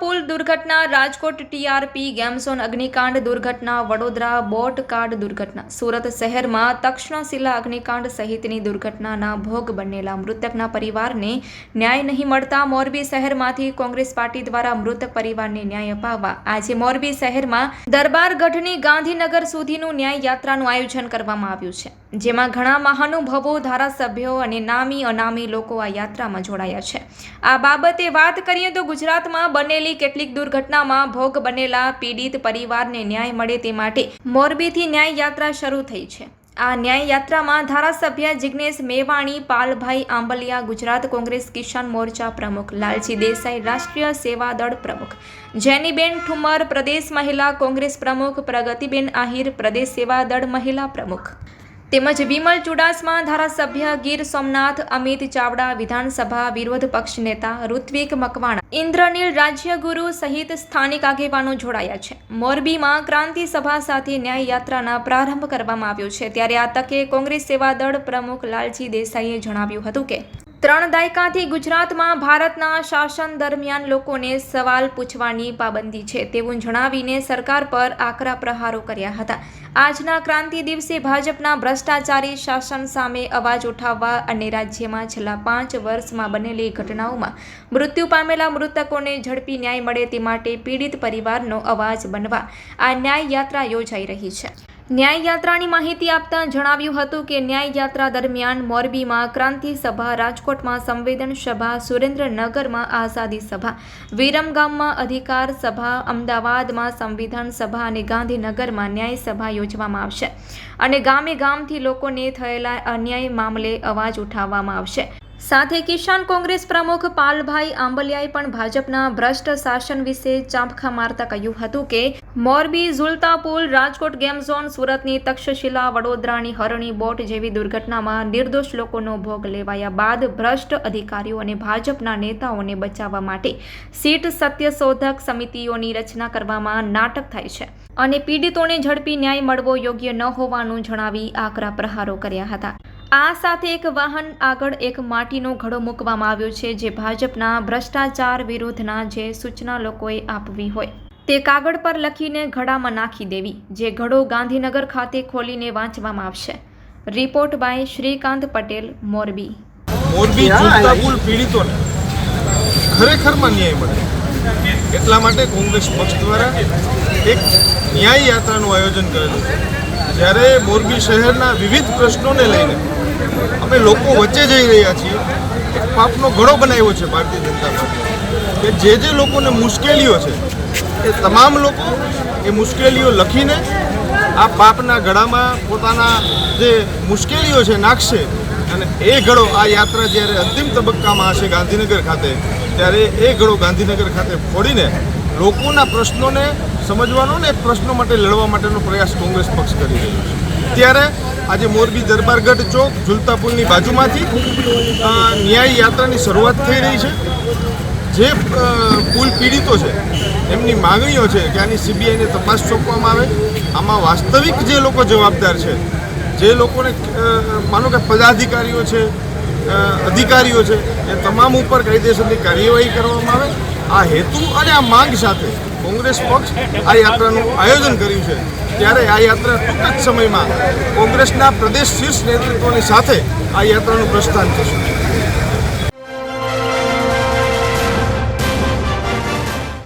પુલ દુર્ઘટના, Rajkot TRP, game zone અગ્નિકાંડ દુર્ઘટના, Vadodara boat card દુર્ઘટના. સુરત શહેરમાં તક્ષણશિલા અગ્નિકાંડ સહિતની દુર્ઘટનાના ભોગ બનેલા મૃતકના પરિવારને ન્યાય નહીં મળતા મોરબી શહેરમાંથી કોંગ્રેસ પાર્ટી દ્વારા મૃતક પરિવારને ન્યાય અપાવવા. આજે મોરબી શહેરમાં દરબારગઢની ગાંધીનગર સુધીનું ન્યાય યાત્રાનું આયોજન કરવામાં આવ્યું છે. જેમાં ઘણા મહાનુભવો, ધારાસભ્યો અને નામી અનામી લોકો આ યાત્રામાં જોડાયા છે. આ બાબતે વાત કરીએ તો ગુજરાતમાં બનેલી કેટલીક દુર્ઘટનામાં ભોગ બનેલા પીડિત પરિવારને ન્યાય મળે તે માટે મોરબીથી ન્યાય યાત્રા શરૂ થઈ છે. આ ન્યાય યાત્રામાં ધારાસભ્ય જિગ્નેશ મેવાણી, પાલભાઈ આંબલિયા, ગુજરાત કોંગ્રેસ કિસાન મોરચા પ્રમુખ લાલજી દેસાઈ, રાષ્ટ્રીય સેવા દળ પ્રમુખ જેનીબેન ઠુમર, પ્રદેશ મહિલા કોંગ્રેસ પ્રમુખ પ્રગતિબેન આહિર, પ્રદેશ સેવા દળ મહિલા પ્રમુખ તેમજ વિમલ ચુડાસમા ધારાસભ્ય ગીર સોમનાથ, અમિત ચાવડા વિધાનસભા વિરોધ પક્ષ નેતા ઋત્વિક મકવાણા, ઇન્દ્રનીલ રાજ્યગુરુ સહિત સ્થાનિક આગેવાનો જોડાયા છે. મોરબીમાં ક્રાંતિ સભા સાથે ન્યાય યાત્રાના પ્રારંભ કરવામાં આવ્યો છે. ત્યારે આ તકે કોંગ્રેસ સેવા દળ પ્રમુખ લાલજી દેસાઈએ જણાવ્યું હતું કે ત્રણ દાયકાથી ગુજરાતમાં ભારતના શાસન દરમિયાન લોકોને સવાલ પૂછવાની પાબંદી છે તેવું જણાવીને સરકાર પર આકરા પ્રહારો કર્યા હતા. આજના ક્રાંતિ દિવસે ભાજપના ભ્રષ્ટાચારી શાસન સામે અવાજ ઉઠાવવા અને રાજ્યમાં છેલ્લા પાંચ વર્ષમાં બનેલી ઘટનાઓમાં મૃત્યુ પામેલા મૃતકોને ઝડપી ન્યાય મળે તે માટે પીડિત પરિવારનો અવાજ બનવા આ ન્યાય યાત્રા યોજાઈ રહી છે. ન્યાય યાત્રાની માહિતી આપતા જણાવ્યું હતું કે ન્યાય યાત્રા દરમિયાન મોરબીમાં ક્રાંતિ સભા, રાજકોટમાં સંવેદન સભા, સુરેન્દ્રનગરમાં આઝાદી સભા વિરમગામમાં અધિકાર સભા, અમદાવાદમાં સંવિધાન સભા અને ગાંધીનગરમાં ન્યાય સભા યોજવામાં આવશે. અને ગામે ગામથી લોકોને થયેલા અન્યાય મામલે અવાજ ઉઠાવવામાં આવશે. સાથે કિસાન કોંગ્રેસ પ્રમુખ પાલભાઈ આંબલિયાએ પણ ભાજપના ભ્રષ્ટ શાસન વિશે ચાંપખા મારતા કહ્યું હતું કે, મોરબી ઝુલતાપુલ રાજકોટ ગેમ ઝોન, સુરતની તક્ષશિલા, વડોદરાની હરણી બોટ જેવી દુર્ઘટનામાં નિર્દોષ લોકોનો ભોગ લેવાયા બાદ ભ્રષ્ટ અધિકારીઓ અને ભાજપના નેતાઓને બચાવવા માટે સીટ સત્યશોધક સમિતિઓની રચના કરવામાં નાટક થાય છે અને પીડિતોને ઝડપી ન્યાય મળવો યોગ્ય ન હોવાનું જણાવી આકરા પ્રહારો કર્યા હતા. આ સાથે એક વાહન આગળ એક માટીનો ઘડો મૂકવામાં આવ્યો છે જે ભાજપના ભ્રષ્ટાચાર વિરુદ્ધના જે સૂચના લોકોએ આપવી હોય તે કાગળ પર લખીને ઘડામાં નાખી દેવી જે ઘડો ગાંધીનગર ખાતે ખોલીને વાંચવામાં આવશે. Report by Shrikant Patel Morbi. Morbi પીડિતોને ખરેખરમાં ન્યાય મળે. એટલા માટે કોંગ્રેસ પક્ષ દ્વારા એક ન્યાય યાત્રાનું આયોજન કરેલું. છે જ્યારે મોરબી શહેરના વિવિધ પ્રશ્નોને લઈને અમે લોકો વચ્ચે જઈ રહ્યા છીએ. એક પાપનો ઘડો બનાવ્યો છે ભારતીય જનતા કે જે જે લોકોને મુશ્કેલીઓ છે, એ તમામ લોકો એ મુશ્કેલીઓ લખીને આ પાપના ગળામાં પોતાના જે મુશ્કેલીઓ છે નાખશે અને એ ઘડો આ યાત્રા જ્યારે અંતિમ તબક્કામાં હશે ગાંધીનગર ખાતે, ત્યારે એ ઘડો ગાંધીનગર ખાતે ફોડીને લોકોના પ્રશ્નોને સમજવાનો ને પ્રશ્નો માટે લડવા માટેનો પ્રયાસ કોંગ્રેસ પક્ષ કરી રહ્યો છે. ત્યારે આજે મોરબી દરબારગઢ ચોક ઝુલતા પુલની બાજુમાંથી ન્યાય યાત્રાની શરૂઆત થઈ રહી છે. જે કુલ પીડિતો છે, એમની માગણીઓ છે કે આની સીબીઆઈને તપાસ સોંપવામાં આવે. આમાં વાસ્તવિક જે લોકો જવાબદાર છે, જે લોકોને માનો કે પદાધિકારીઓ છે અધિકારીઓ છે, એ તમામ ઉપર કાયદેસરની કાર્યવાહી કરવામાં આવે. આ હેતુ અને આ માંગ સાથે કોંગ્રેસ પક્ષ આ યાત્રાનું આયોજન કર્યું છે. ત્યારે આ યાત્રા ટૂંક જ સમયમાં કોંગ્રેસના પ્રદેશ શીર્ષ નેતૃત્વની સાથે આ યાત્રાનું પ્રસ્થાન થશે.